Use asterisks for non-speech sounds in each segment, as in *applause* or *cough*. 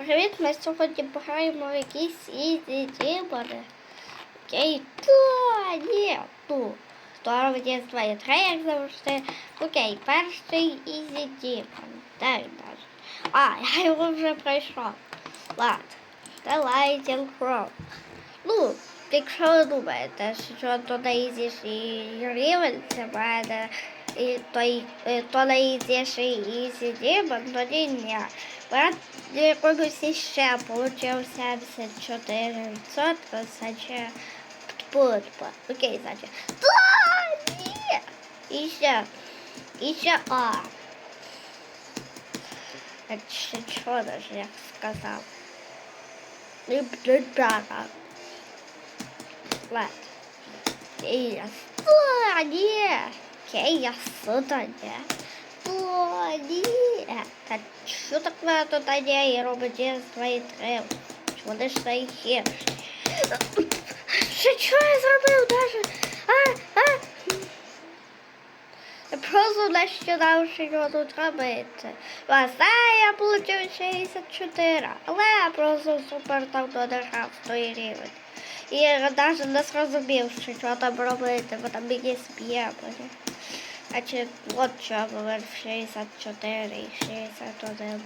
Привіт, ми сьогодні пограємо в якісь ізі дімони. Окей, то ні, ну, здорово дійсно і три, як завжди. Окей, перший ізі дімон. Де він даже? А, я його вже пройшов. Ладно, The Lightning Crow. Ну, якщо ви думаєте, що то найізіший рівень, це мене і той, е, то найізіший ізі дімон, тоді ні. Брат якомусь ще получив 74 відсотка, значить, путьба. Окей, значить. Да, ні! І ще, і ще А. Ще що даже я сказав? І бджара. Ладно. Окей, я сто, ні. Окей, я сто, ні. О, ні. Та що таке тут є і з твої три? Вони ж найгірші. Що, що я зробив даже? А, а. Я просто нещодавно що його тут робити. Власне, я получив 64, але я просто супер там додержав той рівень. І я навіть не зрозумів, що там робити, бо там якісь б'єбані. А чи от що говорив 64 і 61.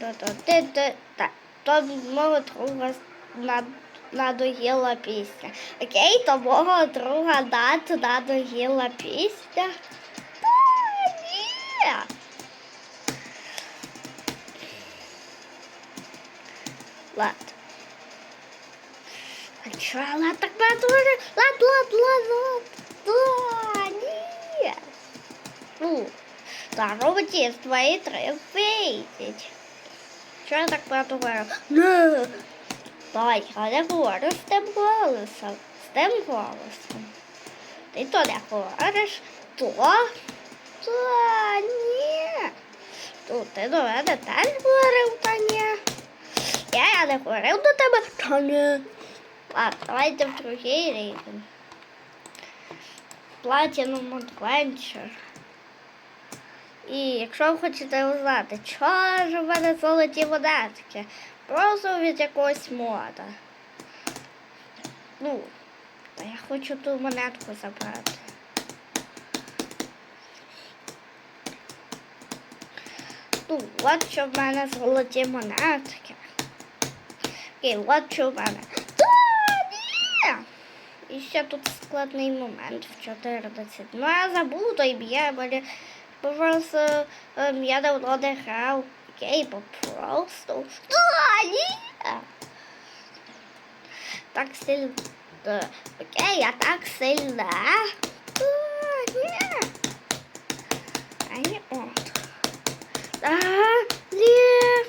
То, то, ти, ти, так, то мого друга над, надоїла пісня. Окей, то мого друга над надоїла пісня. Та ні. Ладно. А чё, ладно, так вже? Лад, лад, лад, лад. Да, ні. Ну, та роботі з твої три вийдіть. Чого я так? Не. Давай, я говорю з тим голосом. З тим голосом. Ти то не говориш, то, то ні. Тут ти до мене теж говорив, та ні. Я не говорив до тебе, та ні. Ладно, давайте в другий рівень. Platinum Adventure. І якщо ви хочете узнати, чого ж в мене золоті монетки, просто від якогось мода. Ну, та я хочу ту монетку забрати. Ну, от що в мене золоті монетки. І от що в мене. І ще тут складний момент в 14. Ну, я забув той б'є, бо просто ем, я давно не грав. Окей, бо просто. Ні! Так сильно. Окей, я так сильна. Ні! А ні, от. Та, ні!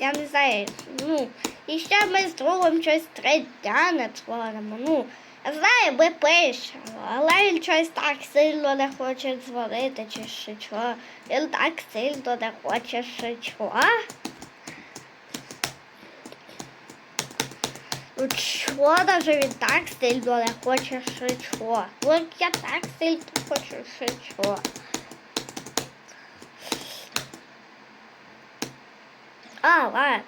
Я не знаю, ну, і ще ми з другом щось три дня не творимо. Ну, я знаю, ми пишемо, але він щось так сильно не хоче дзвонити чи ще що. Він так сильно не хоче ще чого. Ну чого даже він так сильно не хоче ще чого? Ну я так сильно хочу ще чого. А, ладно.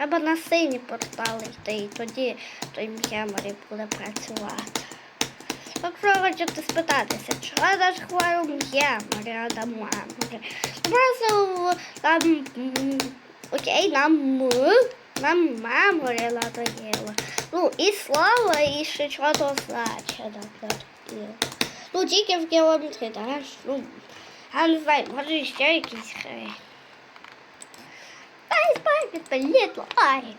Треба на сині портали йти, і тоді той меморі буде працювати. Якщо хочете спитатися, чого я наш хвору меморі, а не меморі? Просто там, окей, нам нам меморі надоїло. Ну, і слово, і ще що то значить, наприклад. Ну, тільки в кілометрі, знаєш, ну, я не знаю, може ще якісь хрень. Ай, спайки, політло, ай.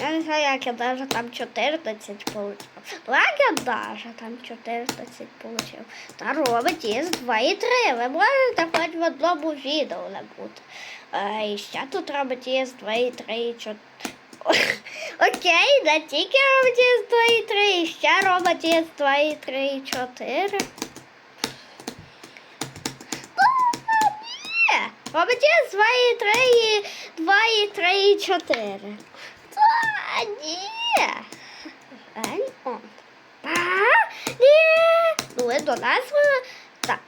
Я не знаю, як я даже там 14 получив. Як я даже там 14 получив. Та робить із 2 і 3. Ви можете хоч в одному відео не бути. І ще тут робить із 2 і 3 і 4. *laughs* Окей, не тільки робить із 2 і 3, і ще робить із 2 і 3 і 4. Робить із 2 і 3 і 2 і 3 4. Та ні. Ань, от. Та ні. Ну, ви до нас так.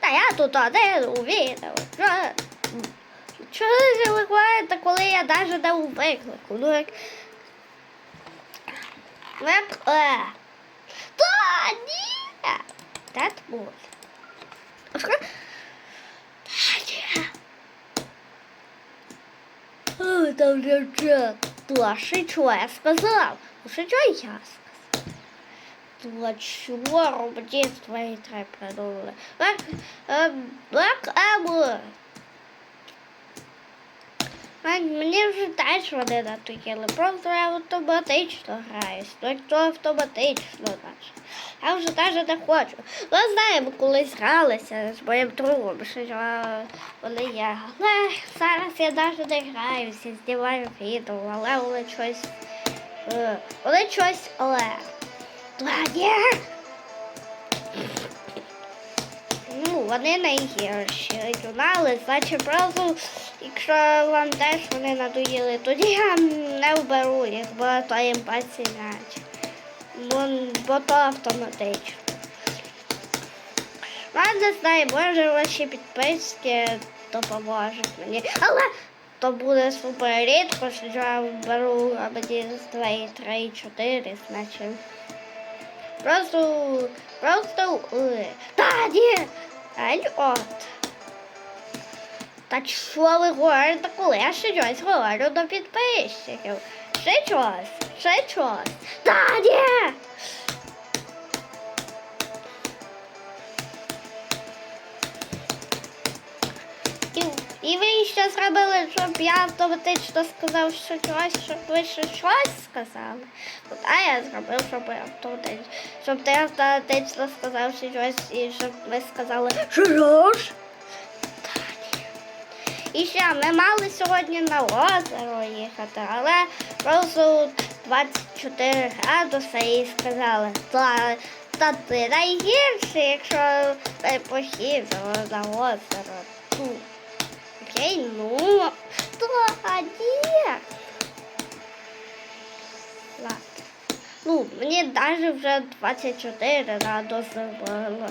Та я тут один у відео. Що, ви виходите, коли я навіть у виклику? Ну, як... Е. Та, ні! That was. Та, ні. Там же чат. Что я сказал? Что я сказал? Для чего роботи твои эм, Black Emma. Мань, Мені вже теж вони надоїли. Просто я автоматично граюсь. Ну то автоматично наче. Я вже навіть не хочу. Ми знаємо, колись гралися з моїм другом, що вони є. Але зараз я навіть не граюся, знімаю відео, але вони щось. е, Вони щось, але. Ладно. Ну, вони найгірші журнали, значить просто, якщо вам теж вони надоїли, тоді я не вберу їх, бо то їм пацінять. Бо, бо то автоматично. Не знаю, може ваші підписки допоможуть мені. Але то буде супер рідко, що я вберу або з 2, 3, 4, значить. Просто, просто, е, та ні, Ай, от. Та що ви говорите, коли я ще щось говорю до підписчиків? Ще щось, ще щось. Та ні! І, ви ще зробили, щоб я автоматично сказав, що щось, щоб ви ще щось сказали. От, а я зробив, щоб ви автоматично, щоб ти автоматично сказав що щось, і щоб ви сказали, що ж? І ще ми мали сьогодні на озеро їхати, але просто 24 градуси і сказали, та, та ти найгірше, якщо ти поїздила на озеро. Окей, ну, тоді. Ладно. Ну, мені навіть вже 24 градуси було.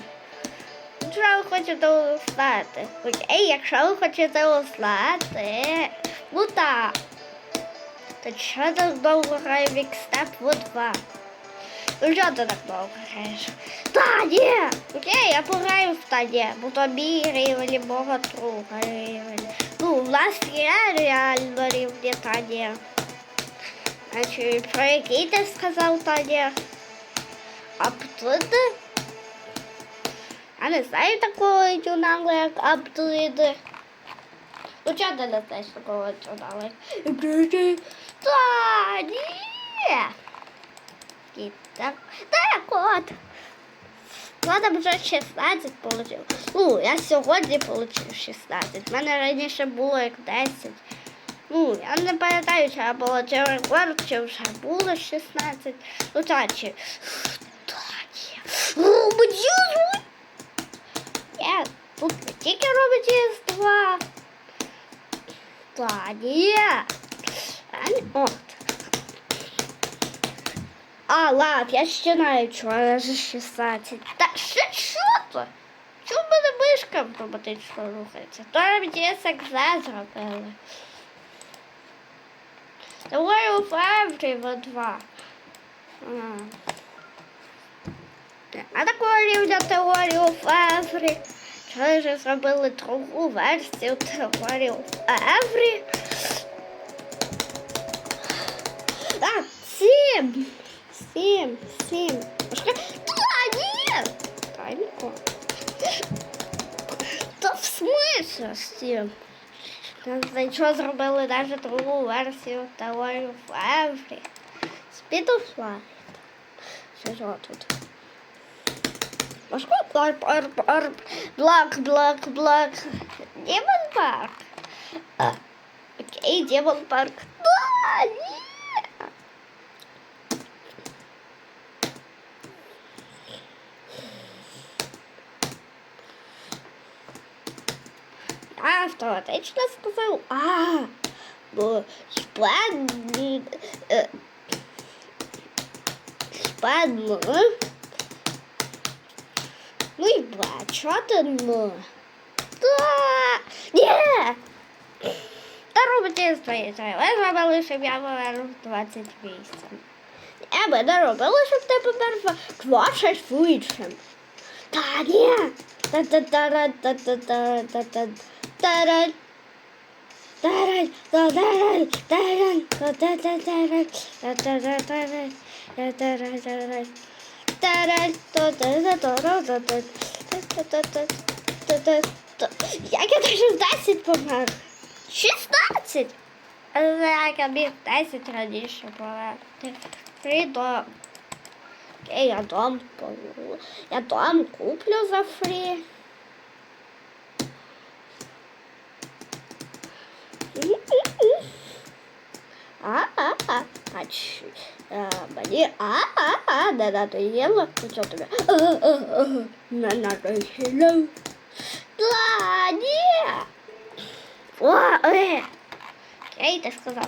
Якщо ви хочете услати. Окей, якщо ви хочете услати, ну так. То що так довго грає в X-Step в 2? Ну що ти так довго граєш? Та ні! Окей, я пограю в та ні, бо то мій рівень мого друга рівень. Ну, у нас є реально рівні та ні. Значить, про який ти сказав та ні? Аптити? Я не знаю такого журналу, як Аптити. Ну, ти не знаєш такого журналу? Та ні! Так, так от. Ладно, вже 16 получив. Ну, я сьогодні получив 16. У мене раніше було як 10. Ну, я не пам'ятаю, чи я получив рекорд, чи вже було 16. Ну, так, чи... Так, Робот Є, тут не тільки робить з 2. Так, є. От. А, лад, я ще знаю, чого я ж 16. Та ще що то? Чому в мене мишка автоматично рухається? То робіть як зробили. Теорію Феврі 2. А такого рівня теорію Феврі. Що ж зробили другу версію теорії Феврі? Так, сім. Сім, сім. Та, ні! Тайко. Та в смислі сім? За що зробили навіть другу версію теорію Феврі? Спідофлайт. Що ж тут? Арп, арп, арп, блак, блак, блак. Демон парк. А, окей, демон парк. Да, ні. автоматично сказав, а, бо. Ну Б. Чого ну? Та! Ні! Та робите треба. Ви зробили, щоб я повернув 28. Я би не робила, щоб ти помер 28. Та ні! Та-та-та-ра-та-та-та-та-та-та-та. Тарай, тарай, тарай, тарай, тарай, тарай, тарай, тарай, тарай. Тарай, як я даже в 10 помер? 16! Але як я міг 10 раніше помер. Три. Окей, я дом Я дом куплю за фрі. Mm-mm-mm. А-а-а. Ач. А, а блин, А-а-а. А, да-да, ты ела. Ну что тебе? Э, э, э, на надо еще. Ладно. О, э. Я это сказал.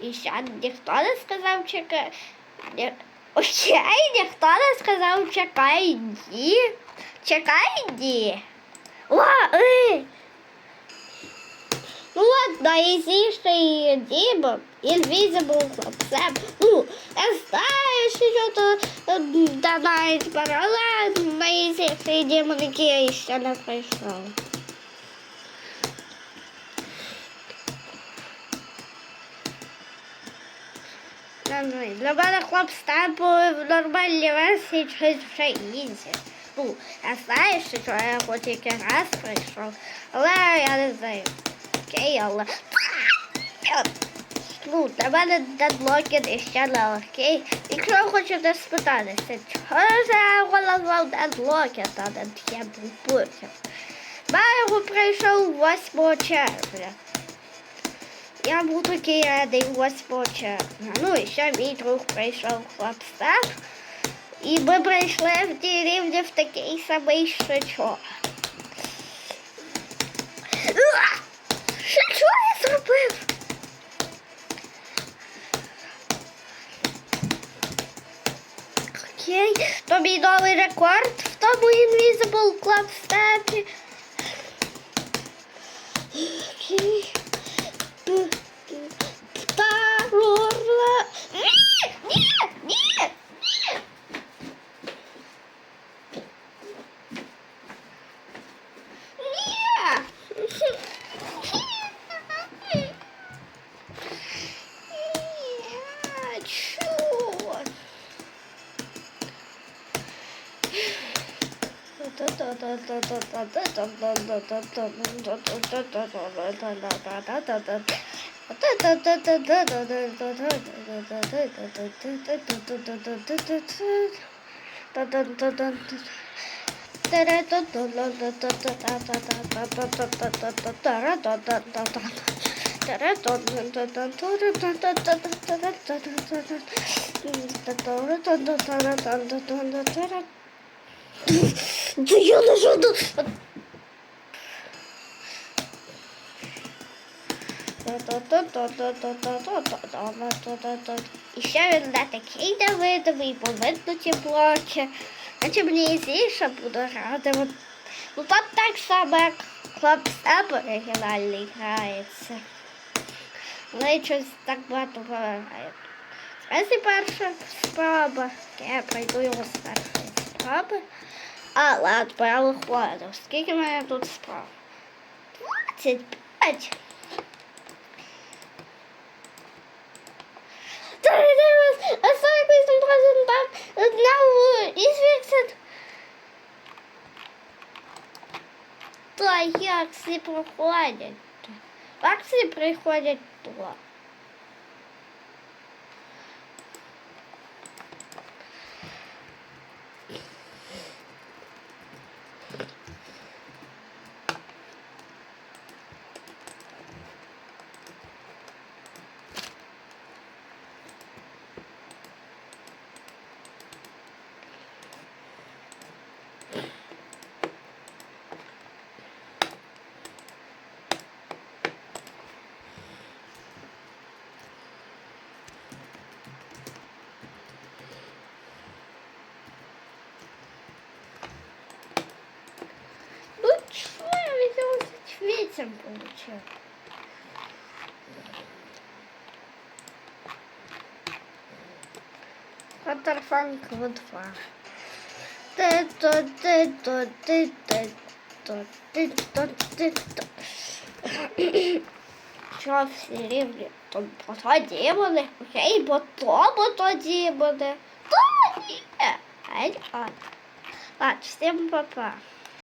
І ще ніхто не сказал чекай. А ще никто не сказал чекай, иди, Чекай, иди, О, эй. Ну ладно, если что и Дима, Invisible Club, ну, знаю, что что-то донать парола, но если что Дима такие еще не пришел. Ну, Для мене хлоп степу в нормальній версії щось вже ізі. Ну, я знаю, що я хоч тільки раз прийшов, але я не знаю. Окей, але... Ну, для мене дедлокін іще не окей. Якщо хочете спитатися, чого ж я назвав дедлокін, а не тєблпутін? Майго прийшов 8 червня. Я був такий радий 8 червня. Ну і ще мій друг прийшов хлопстав. І ми прийшли в рівні в такий самий щочок. Що, чого я зробив? Окей, то мій новий рекорд в тому Invisible Club степі. Окей. Да я лежу до... І ще він не такий невидимий, бо видно ті блоки. Наче мені зіше буде грати. Ну тут так само, як хлопстеп оригінальний грається. Але щось так багато грає. Це перша спроба. Я пройду його з першої спроби. А, ладно, я виходив. Скільки в мене тут справ? 25. 48% так одного із віксет. Та як всі проходять? Як всі приходять то? Вісім получив. Ватерфанк в два. Ти то ти то ти ти то ти то ти то. Що всі рівні? То бо тоді буде. Окей, бо то, бо тоді буде. То ні. Ай, ладно. Ладно, всім па-па.